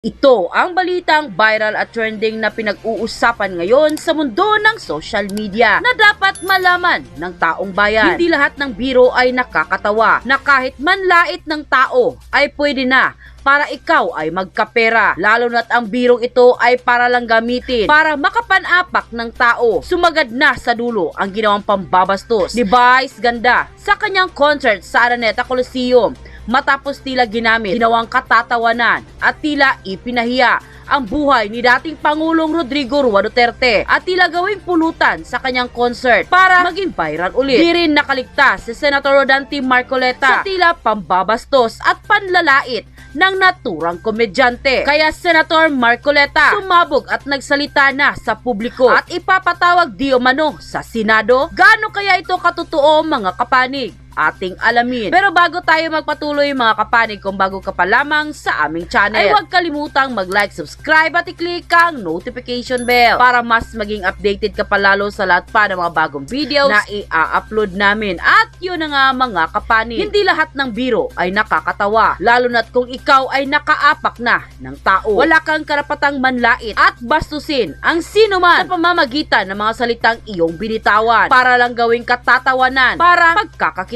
Ito ang balitang viral at trending na pinag-uusapan ngayon sa mundo ng social media na dapat malaman ng taong bayan. Hindi lahat ng biro ay nakakatawa na kahit manlait ng tao ay pwede na para ikaw ay magkapera. Lalo na't ang birong ito ay para lang gamitin para makapanapak ng tao. Sumagad na sa dulo ang ginawang pambabastos ni Vice Ganda sa kanyang concert sa Araneta Coliseum matapos tila ginamit, ginawang katatawanan at tila ipinahiya ang buhay ni dating Pangulong Rodrigo Rua Duterte at tila gawing pulutan sa kanyang concert para maging viral ulit. Di rin nakaligtas si Senator Rodante Marcoleta sa tila pambabastos at panlalait ng naturang komedyante. Kaya Senator Marcoleta sumabog at nagsalita na sa publiko at ipapatawag di umano sa Senado. Gaano kaya ito katotoo mga kapanig? Ating alamin. Pero bago tayo magpatuloy mga kapanig kung bago ka pa lamang sa aming channel, ay huwag kalimutang mag-like, subscribe at i-click ang notification bell para mas maging updated ka palalo sa lahat pa ng mga bagong videos na i-upload namin. At yun na nga mga kapanig, hindi lahat ng biro ay nakakatawa, lalo na't kung ikaw ay nakaapak na ng tao. Wala kang karapatang manlait at bastusin ang sino man sa pamamagitan ng mga salitang iyong binitawan para lang gawing katatawanan para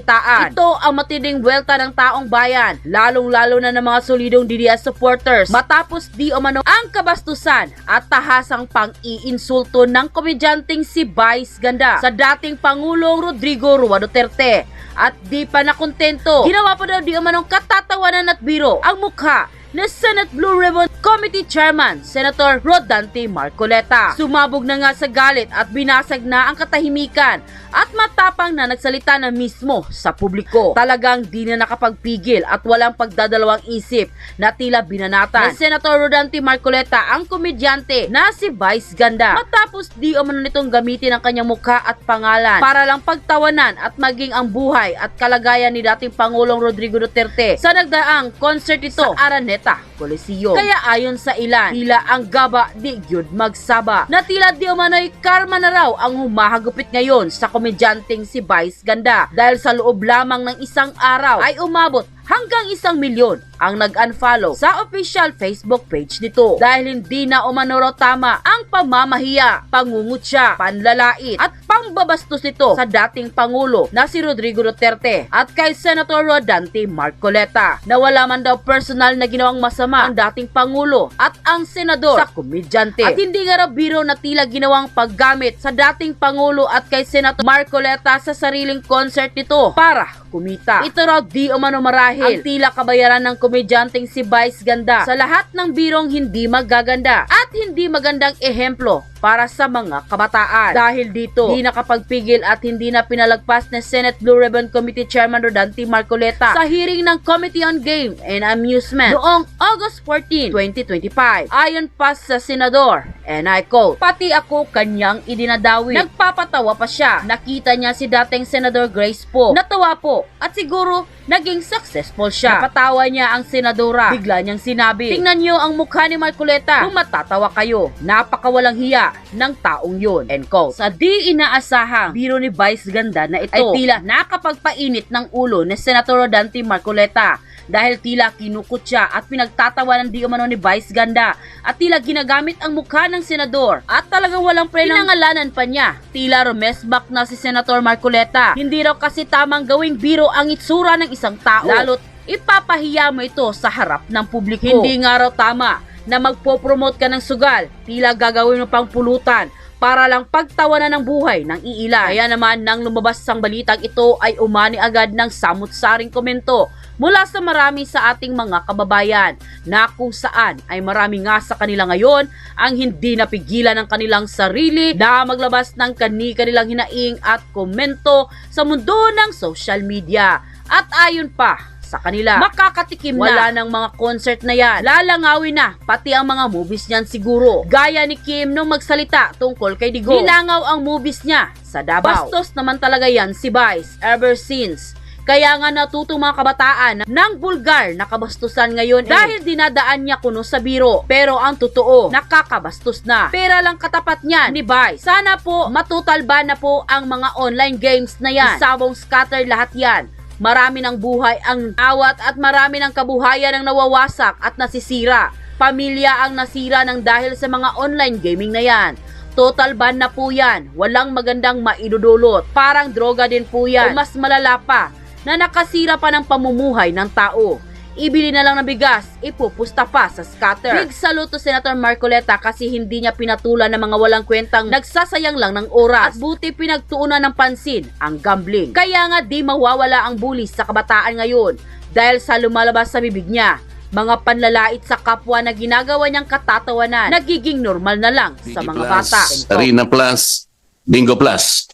pagkakakitaan. Ito ang matinding welta ng taong bayan, lalong-lalo na ng mga solidong DDS supporters matapos di umano ang kabastusan at tahasang pang-iinsulto ng komedyanteng si Vice Ganda sa dating Pangulong Rodrigo Rua Duterte. At di pa nakontento, ginawa pa daw di umanong katatawanan at biro ang mukha na Senate Blue Ribbon Committee Chairman, Senator Rodante Marcoleta. Sumabog na nga sa galit at binasag na ang katahimikan at matapang na nagsalita na mismo sa publiko. Talagang di na nakapagpigil at walang pagdadalawang isip na tila binanatan ni Senator Rodante Marcoleta ang komedyante na si Vice Ganda. Matapos di umano nitong gamitin ang kanyang mukha at pangalan para lang pagtawanan at maging ang buhay at kalagayan ni dating Pangulong Rodrigo Duterte sa nagdaang concert ito sa Araneta Coliseum. Kaya ayon sa ilan, tila ang gaba di gyud magsaba na tila di umano'y karma na raw ang humahagupit ngayon sa komedyanteng si Vice Ganda dahil sa loob lamang ng isang araw ay umabot hanggang isang milyon ang nag-unfollow sa official Facebook page nito dahil hindi na umano raw tama ang pamamahiya, pangungutya, panlalait at pambabastos nito sa dating Pangulo na si Rodrigo Duterte at kay Senator Rodante Marcoleta na wala man daw personal na ginawang masama ang dating Pangulo at ang Senador sa komedyante. At hindi nga biro na tila ginawang paggamit sa dating Pangulo at kay Senator Marcoleta sa sariling concert nito para kumita. Ito raw di umano marahil. Ang tila kabayaran ng komedyanteng si Vice Ganda. Sa lahat ng birong hindi magaganda. At hindi magandang ehemplo para sa mga kabataan. Dahil dito, di nakapagpigil at hindi na pinalagpas ni Senate Blue Ribbon Committee Chairman Rodante Marcoleta sa hearing ng Committee on Game and Amusement noong August 14, 2025. Ayon pa sa senador, and I quote, Pati ako kanyang idinadawi. Nagpapatawa pa siya. Nakita niya si dating Senador Grace po. Natawa po at siguro naging successful siya. Napatawa niya ang senadora. Bigla niyang sinabi, Tingnan niyo ang mukha ni Marcoleta kung matatawa kayo. Napakawalang hiya ng taong yun. End quote. Sa di inaasahang biro ni Vice Ganda na ito ay tila nakapagpainit ng ulo ni Senator Rodante Marcoleta dahil tila kinukot siya at pinagtatawanan di umano ni Vice Ganda at tila ginagamit ang mukha ng senador at talagang walang pinangalanan pa niya. Tila rumesbak na si Senator Marcoleta. Hindi raw kasi tamang gawing biro ang itsura ng isang tao. Lalo't ipapahiya mo ito sa harap ng publiko. Hindi nga raw tama na magpo-promote ka ng sugal. Tila gagawin mo pang pulutan para lang pagtawanan ng buhay ng iila. Kaya naman nang lumabas ang balitang ito ay umani agad ng samut-saring komento mula sa marami sa ating mga kababayan na kung saan ay marami nga sa kanila ngayon ang hindi napigilan ng kanilang sarili na maglabas ng kani-kanilang hinaing at komento sa mundo ng social media. At ayon pa sa kanila. Makakatikim Wala na. ng mga concert na yan. Lalangawin na, pati ang mga movies niyan siguro. Gaya ni Kim nung magsalita tungkol kay Digo. Nilangaw ang movies niya sa Davao. Bastos naman talaga yan si Vice ever since. Kaya nga natutong mga kabataan ng bulgar na kabastusan ngayon eh. dahil dinadaan niya kuno sa biro. Pero ang totoo, nakakabastos na. Pera lang katapat niyan ni Vice. Sana po matutalba na po ang mga online games na yan. Isabong scatter lahat yan. Marami ng buhay ang awat at marami ng kabuhayan ang nawawasak at nasisira pamilya ang nasira ng dahil sa mga online gaming na yan. Total ban na po yan. Walang magandang maidudulot. Parang droga din po yan. O mas malala pa, na nakasira pa ng pamumuhay ng tao. Ibili na lang ng bigas, ipupusta pa sa scatter. Big salute to Senator Marcoleta kasi hindi niya pinatulan ng mga walang kwentang nagsasayang lang ng oras. At buti pinagtuunan ng pansin ang gambling. Kaya nga di mawawala ang bully sa kabataan ngayon dahil sa lumalabas sa bibig niya. Mga panlalait sa kapwa na ginagawa niyang katatawanan, nagiging normal na lang sa mga Plus, bata. Arena Plus, Bingo Plus.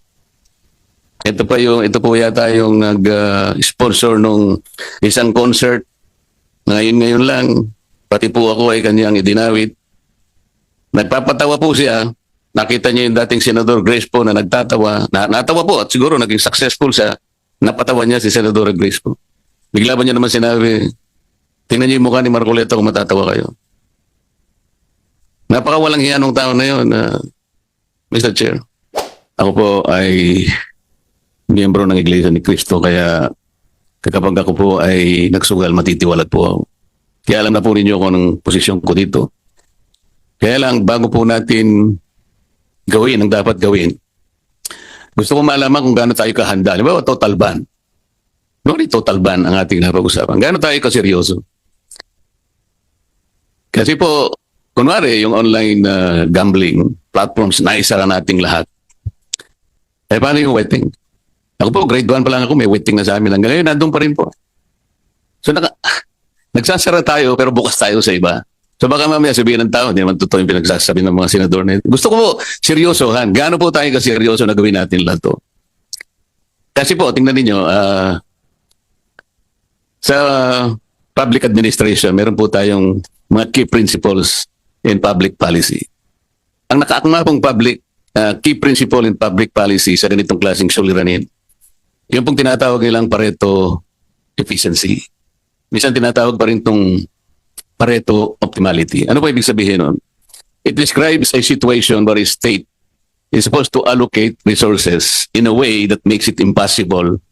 Ito pa yung ito po yata yung nag-sponsor nung isang concert. Ngayon ngayon lang, pati po ako ay kanyang idinawit. Nagpapatawa po siya. Nakita niya yung dating Senador Grace po na nagtatawa. Na, natawa po at siguro naging successful siya. Napatawa niya si Senador Grace po. Bigla ba niya naman sinabi, tingnan niyo yung mukha ni Marcoleta kung matatawa kayo. Napakawalang hiya nung tao na yun, uh, Mr. Chair. Ako po ay miyembro ng Iglesia ni Cristo kaya kapag ako po ay nagsugal, matitiwalat po ako. Kaya alam na po ninyo kung anong posisyon ko dito. Kaya lang, bago po natin gawin ang dapat gawin, gusto ko malaman kung gaano tayo kahanda. Halimbawa, total ban. No, di total ban ang ating napag-usapan. Gaano tayo kaseryoso? Kasi po, kunwari, yung online uh, gambling platforms, naisara nating lahat. Eh, paano yung wetting? Ako po, grade 1 pa lang ako, may wetting na sa amin. Hanggang ngayon, nandun pa rin po. So, naka, nagsasara tayo, pero bukas tayo sa iba. So, baka mamaya sabihin ng tao, hindi naman totoo yung pinagsasabi ng mga senador na ito. Gusto ko po, seryosohan. Gaano po tayo kaseryoso na gawin natin lahat to? Kasi po, tingnan ninyo, ah, sa public administration, meron po tayong mga key principles in public policy. Ang nakaakma pong public uh, key principle in public policy sa ganitong klaseng suliranin, yung pong tinatawag nilang Pareto efficiency. Minsan tinatawag pa rin itong Pareto optimality. Ano po ibig sabihin nun? It describes a situation where a state is supposed to allocate resources in a way that makes it impossible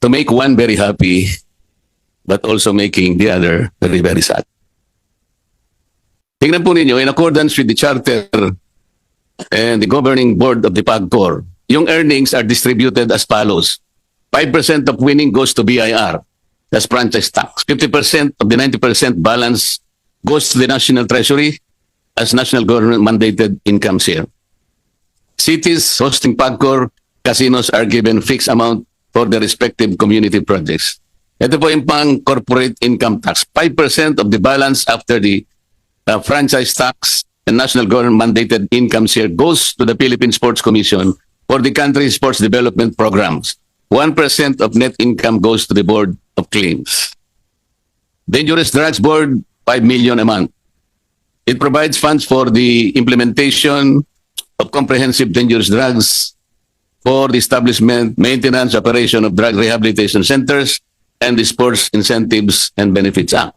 to make one very happy but also making the other very, very sad. Tingnan po ninyo, in accordance with the charter and the governing board of the PAGCOR, yung earnings are distributed as follows. 5% of winning goes to BIR, that's franchise tax. 50% of the 90% balance goes to the National Treasury as national government mandated income share. Cities hosting PAGCOR casinos are given fixed amount for their respective community projects. Ito po yung pang corporate income tax. 5% of the balance after the uh, franchise tax and national government mandated income share goes to the Philippine Sports Commission for the country's sports development programs. 1% of net income goes to the Board of Claims. Dangerous Drugs Board, 5 million a month. It provides funds for the implementation of comprehensive dangerous drugs for the establishment, maintenance, operation of drug rehabilitation centers, and the Sports Incentives and Benefits Act.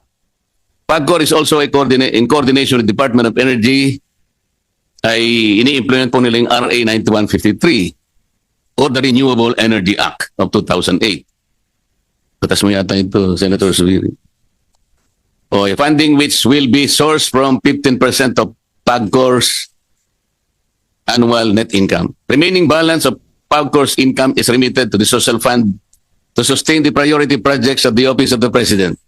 PAGCOR is also a coordinate, in coordination with Department of Energy ay ini-implement po nila yung RA 9153 or the Renewable Energy Act of 2008. Patas mo yata ito, Senator Subiri. O, a funding which will be sourced from 15% of PAGCOR's annual net income. Remaining balance of PAGCOR's income is remitted to the social fund to sustain the priority projects of the Office of the President.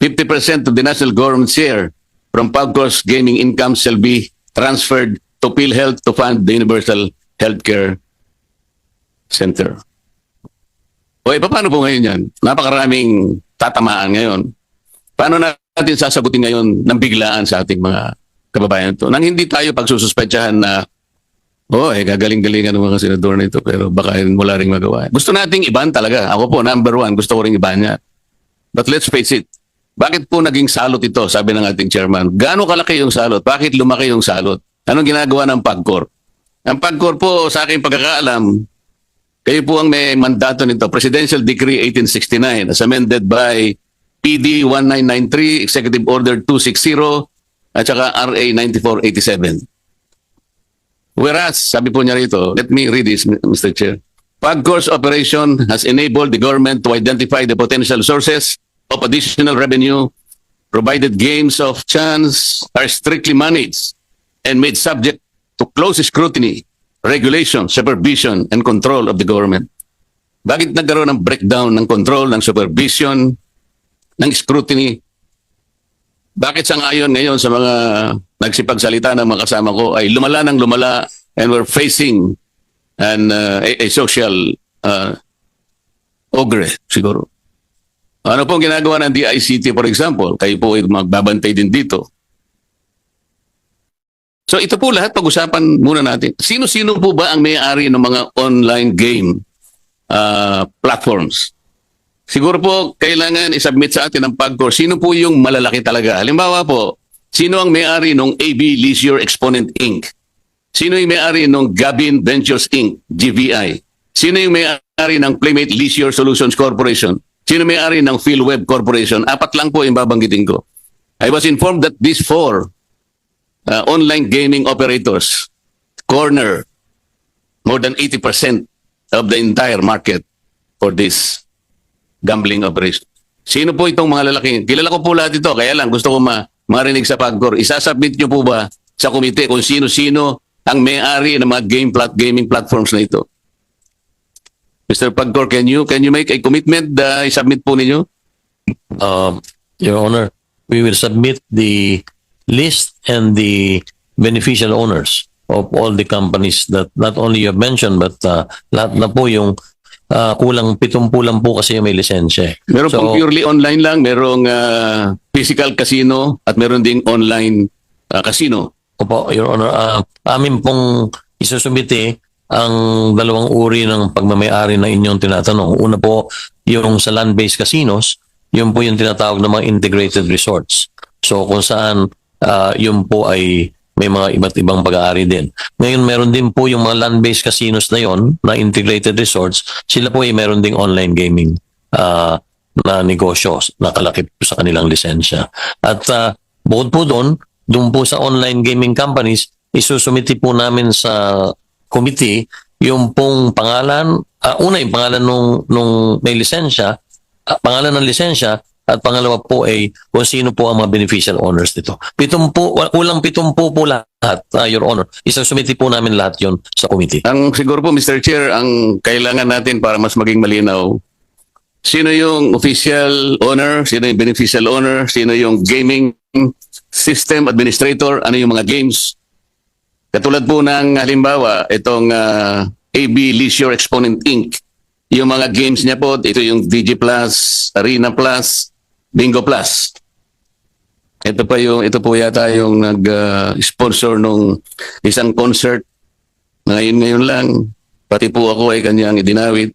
50% of the national government share from PAGCOR's gaming income shall be transferred to PhilHealth to fund the Universal Healthcare Center. O, eh, paano po ngayon yan? Napakaraming tatamaan ngayon. Paano natin sasagutin ngayon ng biglaan sa ating mga kababayan to? Nang hindi tayo pagsususpetsahan na Oo, oh, eh, gagaling-galingan ng mga senador na ito, pero baka wala rin magawa. Gusto nating iban talaga. Ako po, number one, gusto ko rin iban niya. But let's face it, bakit po naging salot ito, sabi ng ating chairman? Gaano kalaki yung salot? Bakit lumaki yung salot? Anong ginagawa ng PAGCOR? Ang PAGCOR po, sa aking pagkakaalam, kayo po ang may mandato nito, Presidential Decree 1869 as amended by PD 1993, Executive Order 260, at saka RA 9487. Whereas, sabi po niya rito, let me read this, Mr. Chair. PAGCOR's operation has enabled the government to identify the potential sources of additional revenue provided games of chance are strictly managed and made subject to close scrutiny, regulation, supervision, and control of the government. Bakit nagkaroon ng breakdown ng control, ng supervision, ng scrutiny? Bakit sa ngayon ngayon sa mga nagsipagsalita ng mga kasama ko ay lumala ng lumala and we're facing an, uh, a, a social uh, ogre siguro. Ano pong ginagawa ng DICT for example? Kayo po ay magbabantay din dito. So ito po lahat pag-usapan muna natin. Sino-sino po ba ang may-ari ng mga online game uh, platforms? Siguro po kailangan isubmit sa atin ang PAGCOR. Sino po yung malalaki talaga? Halimbawa po, sino ang may-ari ng AB Leisure Exponent Inc.? Sino yung may-ari ng Gabin Ventures Inc., GVI? Sino yung may-ari ng Playmate Leisure Solutions Corporation? Sino may-ari ng PhilWeb Corporation? Apat lang po yung babanggitin ko. I was informed that these four uh, online gaming operators corner more than 80% of the entire market for this gambling operation. Sino po itong mga lalaki? Kilala ko po lahat ito, kaya lang gusto ko ma marinig sa PAGCOR. Isasubmit nyo po ba sa komite kung sino-sino ang may-ari ng mga game plat gaming platforms na ito? Mr. PAGCOR, can you can you make a commitment na isubmit po ninyo? Um, Your Honor, we will submit the list and the beneficial owners of all the companies that not only you have mentioned but uh, lahat na po yung uh, kulang pitumpu lang po kasi yung may lisensya. eh. Meron So- pong purely online lang, merong ah, physical casino at meron ding online ah, casino. Opo, Your Honor, uh, amin pong isusumite ang dalawang uri ng pagmamayari na inyong tinatanong. Una po, yung sa land-based casinos, yun po yung tinatawag na mga integrated resorts. So kung saan uh, yun po ay may mga iba't ibang pag-aari din. Ngayon, meron din po yung mga land-based casinos na yon na integrated resorts. Sila po ay meron ding online gaming uh, na negosyo na kalakip sa kanilang lisensya. At uh, bukod po doon, doon po sa online gaming companies, isusumiti po namin sa committee yung pong pangalan, ah, una yung pangalan nung, nung may lisensya, ah, pangalan ng lisensya, at pangalawa po ay kung sino po ang mga beneficial owners nito. Pitumpu, kulang pitumpu po lahat, ah, Your Honor. Isasumiti po namin lahat yon sa committee. Ang siguro po Mr. Chair, ang kailangan natin para mas maging malinaw, sino yung official owner, sino yung beneficial owner, sino yung gaming system administrator, ano yung mga games. Katulad po ng halimbawa, itong ah, AB Leisure Exponent Inc. Yung mga games niya po, ito yung DG Plus, Arena Plus, Bingo Plus. Ito pa yung ito po yata yung nag-sponsor nung isang concert ngayon ngayon lang, pati po ako ay kanyang idinawit.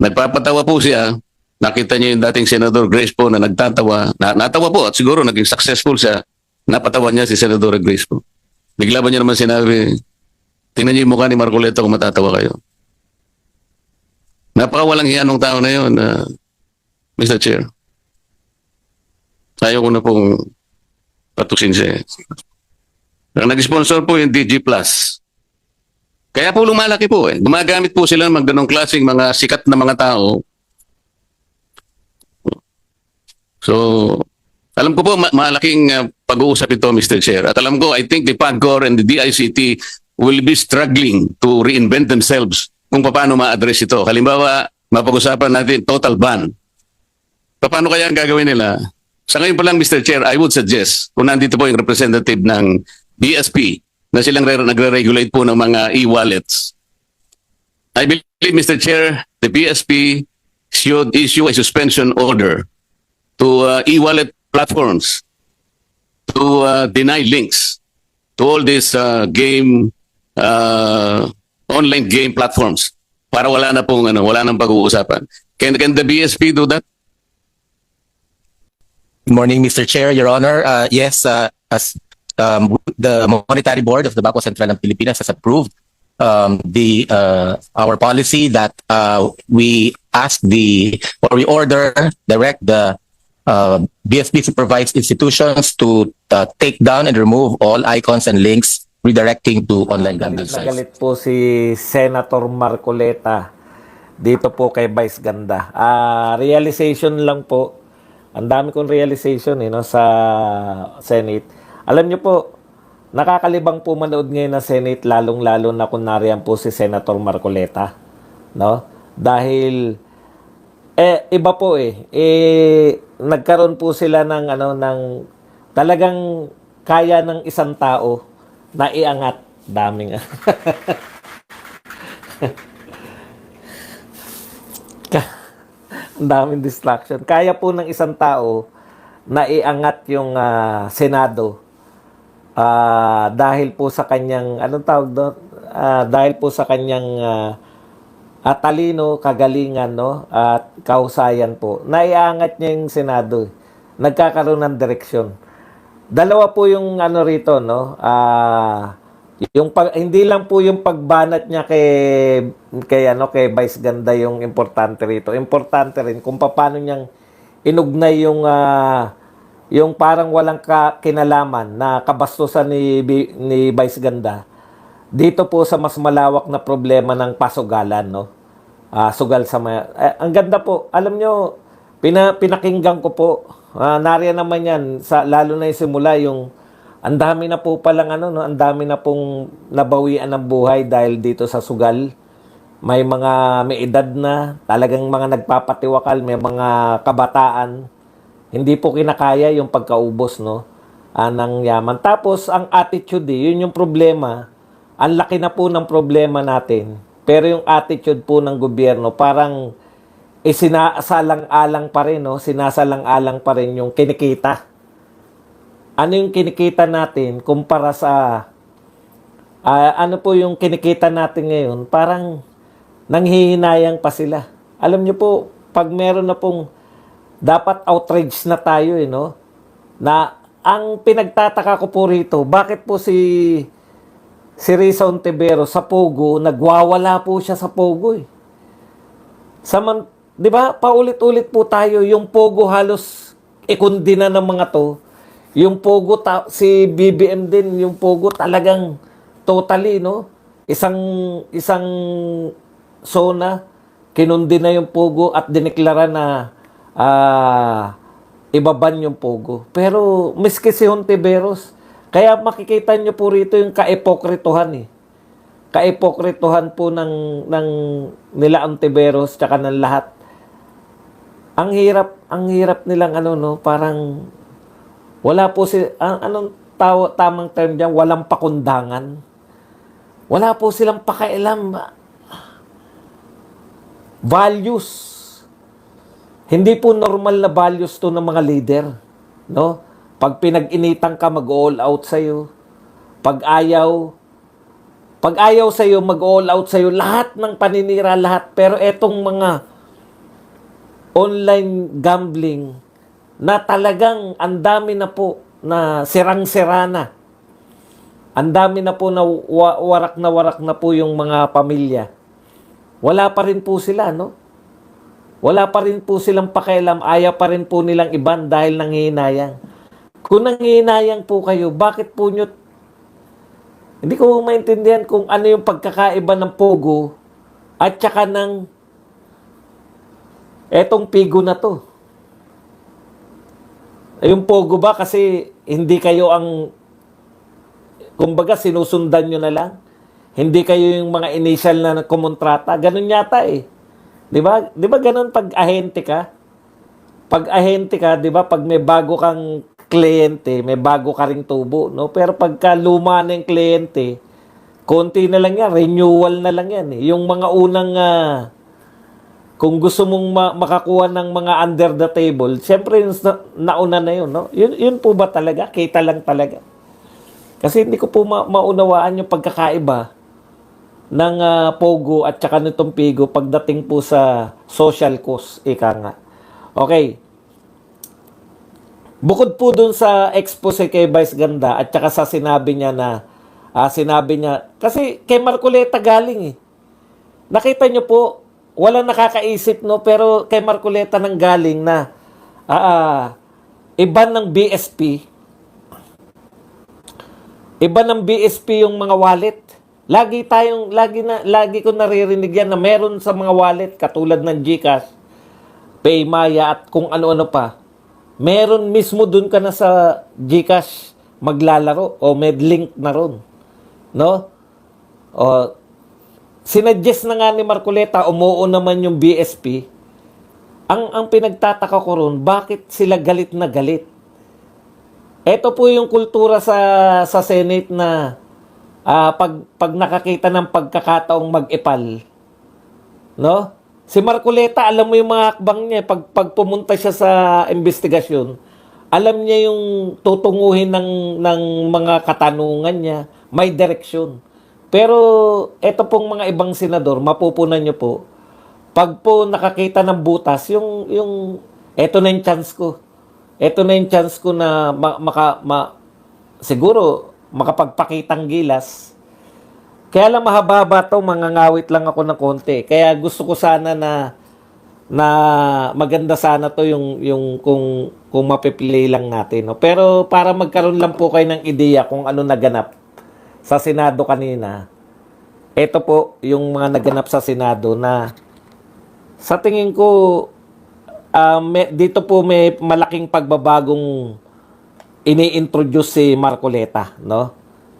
Nagpapatawa po siya. Nakita niya yung dating Senador Grace po na nagtatawa. Na, natawa po at siguro naging successful siya. Napatawa niya si Senador Grace po. Bigla ba niya naman sinabi, tingnan niyo yung mukha ni Marcoleta kung matatawa kayo. Napakawalang hiya nung tao na yun, uh, Mr. Chair. Ayaw ko na pong patusin siya. eh. Ang nag-sponsor po yung DG Plus. Kaya po lumalaki po eh. Gumagamit po sila ng ganong klaseng mga sikat na mga tao. So, alam ko po ma- malaking uh, pag-uusap ito, Mr. Chair. At alam ko, I think the PAGCOR and the DICT will be struggling to reinvent themselves kung paano ma-address ito. Halimbawa, mapag-usapan natin total ban. Paano kaya ang gagawin nila? Sa ngayon pa lang, Mr. Chair, I would suggest, kung nandito po yung representative ng BSP, na silang re- nagre-regulate po ng mga e-wallets. I believe, Mr. Chair, the BSP should issue a suspension order to uh, e-wallet platforms to uh, deny links to all these uh, game, uh, online game platforms para wala na pong ano, wala nang pag-uusapan. Can, can the BSP do that? Good morning, Mr. Chair, Your Honor. Uh, yes, uh, as um, the Monetary Board of the Bangko Sentral ng Pilipinas has approved um, the uh, our policy that uh, we ask the or we order direct the uh, BSP supervised institutions to uh, take down and remove all icons and links redirecting to online gambling sites. Nagalit po si Senator Marcoleta dito po kay Vice Ganda. Ah, realization lang po, Ang dami kong realization eh, no, sa Senate. Alam niyo po, nakakalibang po manood ngayon ng Senate, lalong-lalo na kung nariyan po si Senator Marcoleta. No? Dahil, eh, iba po eh. eh nagkaroon po sila ng, ano, ng talagang kaya ng isang tao na iangat. Daming. Daming distraction. Kaya po ng isang tao na iangat yung ah, Senado ah, dahil po sa kanyang, anong tawag doon? Ah, dahil po sa kanyang ah, talino, kagalingan, no? At kausayan po. Naiangat niya yung Senado. eh. Nagkakaroon ng direksyon. Dalawa po yung ano rito, no? Ah, yung pag, hindi lang po yung pagbanat niya kay kay ano kay Vice Ganda yung importante rito. Importante rin kung paano niyang inugnay yung ah, yung parang walang ka, kinalaman na kabastusan ni ni Vice Ganda dito po sa mas malawak na problema ng pasugalan no. Ah, sugal sa mga eh, ang ganda po. Alam nyo, pina, pinakinggan ko po. Ah, nariyan naman yan sa lalo na yung simula yung ang dami na po palang ano no, ang dami na pong nabawian ng buhay dahil dito sa sugal. May mga may edad na, talagang mga nagpapatiwakal, may mga kabataan. Hindi po kinakaya yung pagkaubos no ah, ng yaman. Tapos ang attitude, eh, yun yung problema. Ang laki na po ng problema natin. Pero yung attitude po ng gobyerno, parang isinasalang-alang pa rin, no? sinasalang-alang pa rin yung kinikita ano yung kinikita natin kumpara sa ah, ano po yung kinikita natin ngayon, parang nanghihinayang pa sila. Alam niyo po, pag meron na pong dapat outrage na tayo eh, no? Na ang pinagtataka ko po rito, bakit po si si Risa Ontivero sa Pogo, nagwawala po siya sa Pogo eh. Saman, 'di ba? Paulit-ulit po tayo yung Pogo halos ikundi na ng mga to. Yung Pogo ta- si BBM din, yung Pogo talagang totally no. Isang isang zona kinundi na yung Pogo at dineklara na ah ibaban yung Pogo. Pero miski si Hontiveros, kaya makikita nyo po rito yung kaepokrituhan eh kaipokrituhan po ng ng nila Ontiveros tsaka ng lahat. Ang hirap, ang hirap nilang ano no, parang wala po si ang anong taw, tamang term diyan, walang pakundangan. Wala po silang pakialam. Values. Hindi po normal na values to ng mga leader, no? Pag pinag-initan ka, mag-all out sa'yo. Pag ayaw, pag ayaw sa iyo, mag-all out sa iyo lahat ng paninira lahat. Pero etong mga online gambling na talagang ang dami na po na sirang-sira na. Ang dami na po na wa- warak na warak na po yung mga pamilya. Wala pa rin po sila, no? Wala pa rin po silang pakialam. Ayaw pa rin po nilang iban dahil nanghihinayang. Kung nanghihinayang po kayo, bakit po nyo hindi ko maintindihan kung ano yung pagkakaiba ng Pogo at saka ng etong Pigo na to. Yung Pogo ba kasi hindi kayo ang kumbaga sinusundan nyo na lang. Hindi kayo yung mga initial na kumontrata. Ganun yata eh. 'Di ba? 'Di ba ganun pag ahente ka? Pag ahente ka, 'di ba, pag may bago kang kliyente, may bago ka ring tubo, no? Pero pagka luma yung kliyente, konti na lang yan, renewal na lang yan. Eh. Yung mga unang, ah, kung gusto mong ma- makakuha ng mga under the table, na- nauna na yun, no? Yun, yun po ba talaga? Kita lang talaga. Kasi hindi ko po ma- maunawaan yung pagkakaiba ng ah, Pogo at saka nitong Pigo pagdating po sa social cause, ika nga. Okay. Bukod po dun sa expose kay Vice Ganda at saka sa sinabi niya na ah, sinabi niya kasi kay Marcoleta galing eh. Nakita niyo po wala nakakaisip no pero kay Marcoleta nang galing na ah, iba ng BSP iba ng BSP yung mga wallet. Lagi tayong lagi na lagi ko naririnig yan na meron sa mga wallet katulad ng GCash, Paymaya at kung ano-ano pa meron mismo dun ka na sa GCash maglalaro o may link na ron. No? O, sinuggest na nga ni Marcoleta, umuo naman yung BSP. Ang, ang pinagtataka ko ron, bakit sila galit na galit? Ito po yung kultura sa sa Senate na ah, pag pag nakakita ng pagkakataong mag-epal, no? Si Marcoleta, alam mo yung mga akbang niya, pag pag pumunta siya sa investigasyon, alam niya yung tutunguhin ng ng mga katanungan niya, may direksyon. Pero ito pong mga ibang senador, mapupunan niyo po, pag po nakakita ng butas, yung yung eto na yung chance ko eto na yung chance ko na ma- maka, ma- siguro makapagpakitang gilas. Kaya lang mahaba to, mangangawit lang ako ng konti. Kaya gusto ko sana na na maganda sana to yung yung kung kung mapiplay lang natin no. Pero para magkaroon lang po kayo ng ideya kung ano naganap sa Senado kanina. Ito po yung mga naganap sa Senado na sa tingin ko Ah, may- dito po may malaking pagbabagong ini-introduce si Marcoleta, no?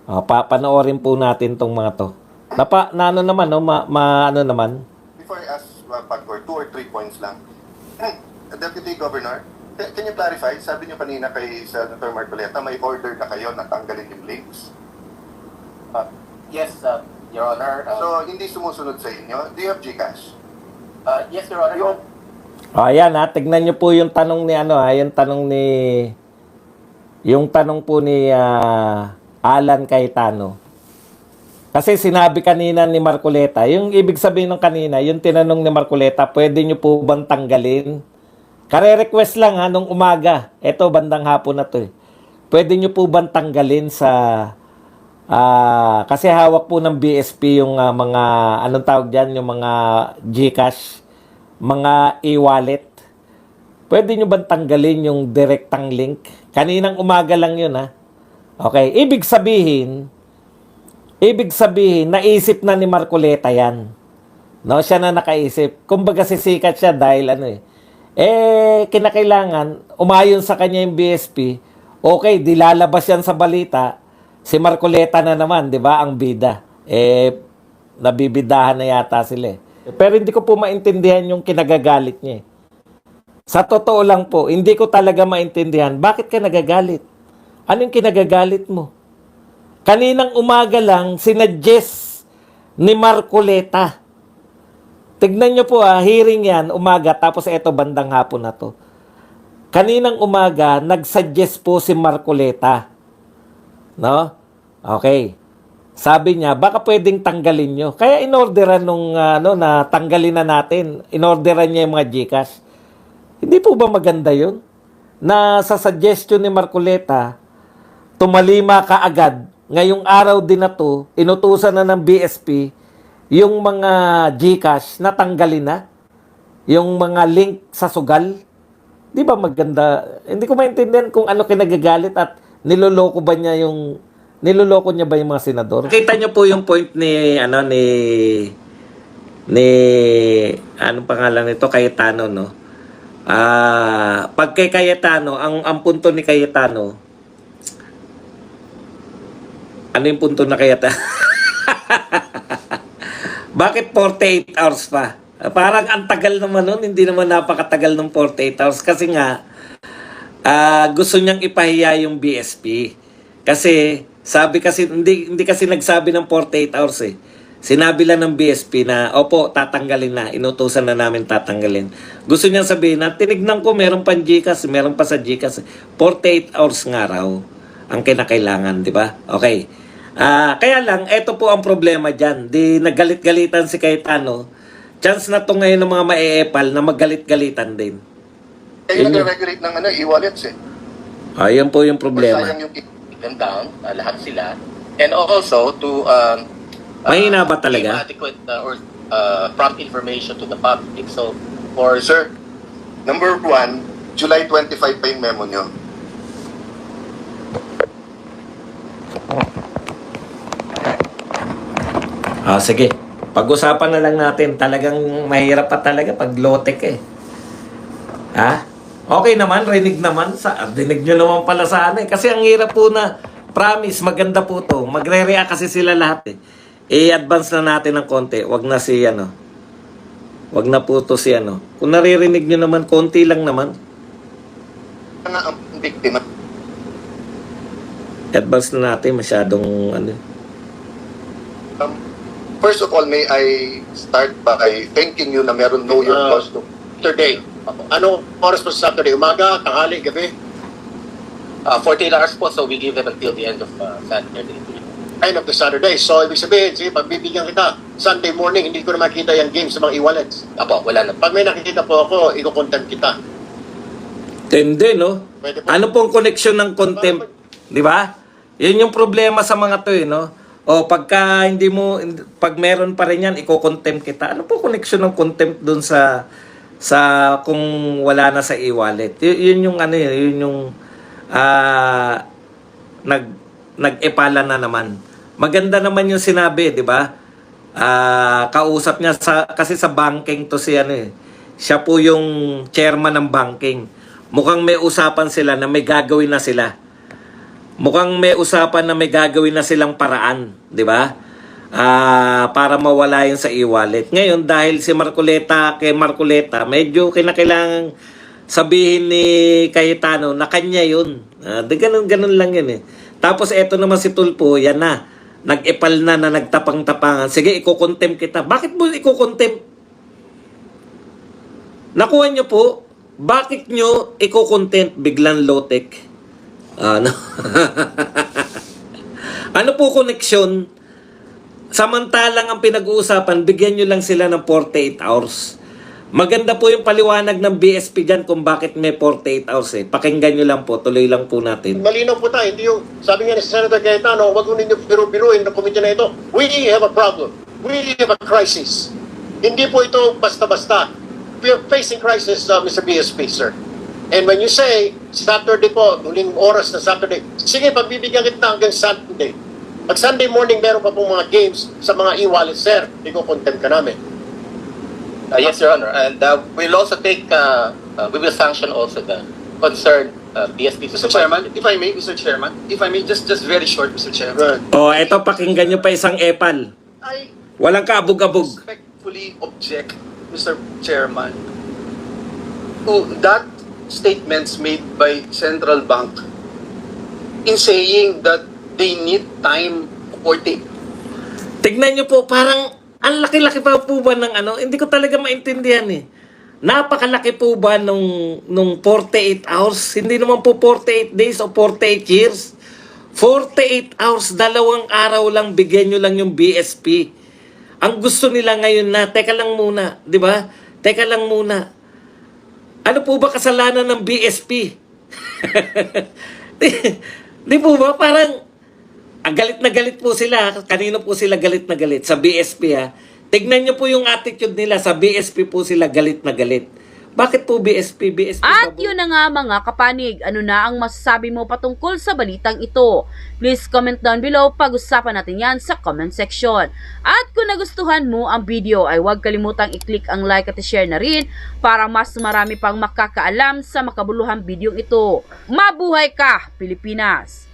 Uh, papanoorin po natin tong mga to. Napa, na ano naman, no? Ma, ma- ano naman? Before I ask uh, Pagcor, two or three points lang. Deputy Governor, can you clarify? Sabi niyo kanina kay Senator Marcoleta, may order na kayo na tanggalin yung links. Uh, yes, uh, Your Honor. Uh, So, hindi sumusunod sa inyo. Do you have Gcash? uh, yes, Your Honor. Yung, O, ayan ha, tignan niyo po yung tanong ni ano ha, yung tanong ni yung tanong po ni ah, Alan Cayetano. Kasi sinabi kanina ni Marcoleta, yung ibig sabihin ng kanina, yung tinanong ni Marcoleta, pwede niyo po bang tanggalin? Kare-request lang ha, nung umaga. Ito, bandang hapon na to eh. Pwede niyo po bang tanggalin sa... ah, kasi hawak po ng BSP yung ah, mga, anong tawag dyan, yung mga GCash, mga e-wallet. Pwede nyo bang tanggalin yung direktang link? Kaninang umaga lang yun ha. Okay, ibig sabihin, ibig sabihin, naisip na ni Marcoleta yan. No, siya na nakaisip. Kumbaga sisikat siya dahil ano eh. Eh, kinakailangan, umayon sa kanya yung BSP, okay, di lalabas yan sa balita, si Marcoleta na naman, di ba, ang bida. Eh, nabibidahan na yata sila eh. Pero hindi ko po maintindihan yung kinagagalit niya eh. Sa totoo lang po, hindi ko talaga maintindihan, bakit ka nagagalit? Anong kinagagalit mo? Kaninang umaga lang, sinadjust ni Marcoleta. Tignan nyo po ah, hearing yan, umaga, tapos eto bandang hapon na to. Kaninang umaga, nagsuggest po si Marcoleta. No? Okay. Sabi niya, baka pwedeng tanggalin nyo. Kaya inorderan nung ano, na tanggalin na natin. Inorderan niya yung mga Gcash. Hindi po ba maganda yun? Na sa suggestion ni Marcoleta, tumalima ka agad. Ngayong araw din na to, inutusan na ng BSP yung mga Gcash na tanggalin na. Yung mga link sa sugal. Di ba maganda? Hindi ko maintindihan kung ano kinagagalit at niloloko ba niya yung niloloko niya ba yung mga senador? Kita niyo po yung point ni ano ni ni anong pangalan nito Cayetano no. Ah, pag kay Cayetano, ang ang punto ni Cayetano Ano yung punto na Cayetano? Bakit 48 hours pa? Parang ang tagal naman nun, hindi naman napakatagal ng 48 hours kasi nga ah gusto niyang ipahiya yung BSP. Kasi sabi kasi hindi hindi kasi nagsabi ng 48 hours eh. Sinabi lang ng BSP na opo, tatanggalin na, inutusan na namin tatanggalin. Gusto niyang sabihin na tinignan ko meron pa GCash, meron pa sa GCash. 48 hours nga raw ang kinakailangan, di ba? Okay. Ah, kaya lang, eto po ang problema dyan. Di nagalit-galitan si Cayetano. Chance na to ngayon ng mga maeepal na magalit-galitan din. eh, Yun yun. nagre-regulate ng ano, e-wallets eh. Ayan po yung problema. Sayang yung them down, uh, lahat sila. And also to um, Mahina ba talaga? give adequate uh, or uh, prompt information to the public. So, for Sir, number one, July 25 pa yung memo nyo. Ah, sige. Pag-usapan na lang natin. Talagang mahirap pa talaga pag low-tech eh. Ha? Okay naman, rinig naman. Sa, dinig nyo naman pala sa ano eh. Kasi ang hirap po na, promise, maganda po to. Magre-react kasi sila lahat eh. I-advance na natin ng konti. Wag na si ano. Wag na po to si ano. Kung naririnig nyo naman, konti lang naman. Na ang biktima. I-advance na natin masyadong ano. Um, first of all, may I start by thanking you na meron know your Ah. cause to Saturday. Ano oras po sa Saturday? Umaga, tanghali, gabi? Uh, 48 hours po, so we give them until the end of uh, Saturday. End of the Saturday. So, ibig sabihin, sige, pagbibigyan kita, Sunday morning, hindi ko na makita yung game sa mga e-wallets. Apo, wala na. Pag may nakikita po ako, iko-content kita. Tende, no? Pwede po. Ano pong connection ng contempt? Di ba? Yun yung problema sa mga to, eh, no? O pagka hindi mo, pag meron pa rin yan, iko-contempt kita. Ano po connection ng contempt dun sa, sa kung wala na sa e-wallet? Y- yun yung ano yun, yun yung, ah, nag, nag-epala na naman. Maganda naman yung sinabi, di ba? Ah, kausap niya sa kasi sa banking to si ano eh. Siya po yung chairman ng banking. Mukhang may usapan sila na may gagawin na sila. Mukhang may usapan na may gagawin na silang paraan, 'di ba? Ah, para mawala yun sa e-wallet. Ngayon dahil si Marcoleta kay Marcoleta, medyo kinakailangan sabihin ni Cayetano na kanya yun. Ah, di ganun ganun lang yun eh. Tapos eto naman si Tulpo, yan na. Nag-epal na na nagtapang-tapangan. Sige, iko-contempt kita. Bakit mo iko-contempt? Nakuha nyo po, bakit nyo iko-content biglang low-tech? Ano? ano po koneksyon? Samantalang ang pinag-uusapan, bigyan nyo lang sila ng 48 hours. Maganda po yung paliwanag ng BSP dyan kung bakit may 48 hours eh. Pakinggan nyo lang po, tuloy lang po natin. Malinaw po tayo. Hindi yung, sabi nga ni Senator Cayetano, wag mo ninyo biro-biruin ng komite na ito. We have a problem. We have a crisis. Hindi po ito basta-basta. We are facing crisis, uh, Mr. BSP, sir. And when you say, Saturday po, huling oras na Saturday, sige, pagbibigyan kita hanggang Sunday. Pag Sunday morning, meron pa pong mga games sa mga e-wallet, sir. Hindi ko content ka namin. Uh, yes, Your Honor. And uh, we'll also take, uh, uh, we will sanction also the concerned uh, BSP. Mr. Chairman, if I may, Mr. Chairman, if I may, just just very short, Mr. Chairman. Good. O, eto pakinggan nyo pa isang epal. I Walang kaabog-abog. respectfully object, Mr. Chairman, to that statements made by Central Bank in saying that they need time for the Tignan nyo po, parang ang laki-laki pa po ba ng ano? Hindi ko talaga maintindihan eh. Napakalaki po ba nung, nung 48 hours? Hindi naman po 48 days o 48 years. 48 hours, dalawang araw lang bigyan nyo lang yung BSP. Ang gusto nila ngayon na, teka lang muna, di ba? Teka lang muna. Ano po ba kasalanan ng BSP? di, di po ba? Parang, ang galit na galit po sila. Kanino po sila galit na galit? Sa BSP ha. Tignan nyo po yung attitude nila. Sa BSP po sila galit na galit. Bakit po BSP? BSP At yun na nga mga kapanig, ano na ang masasabi mo patungkol sa balitang ito? Please comment down below, pag-usapan natin yan sa comment section. At kung nagustuhan mo ang video ay huwag kalimutang i-click ang like at i-share na rin para mas marami pang makakaalam sa makabuluhang video ito. Mabuhay ka, Pilipinas!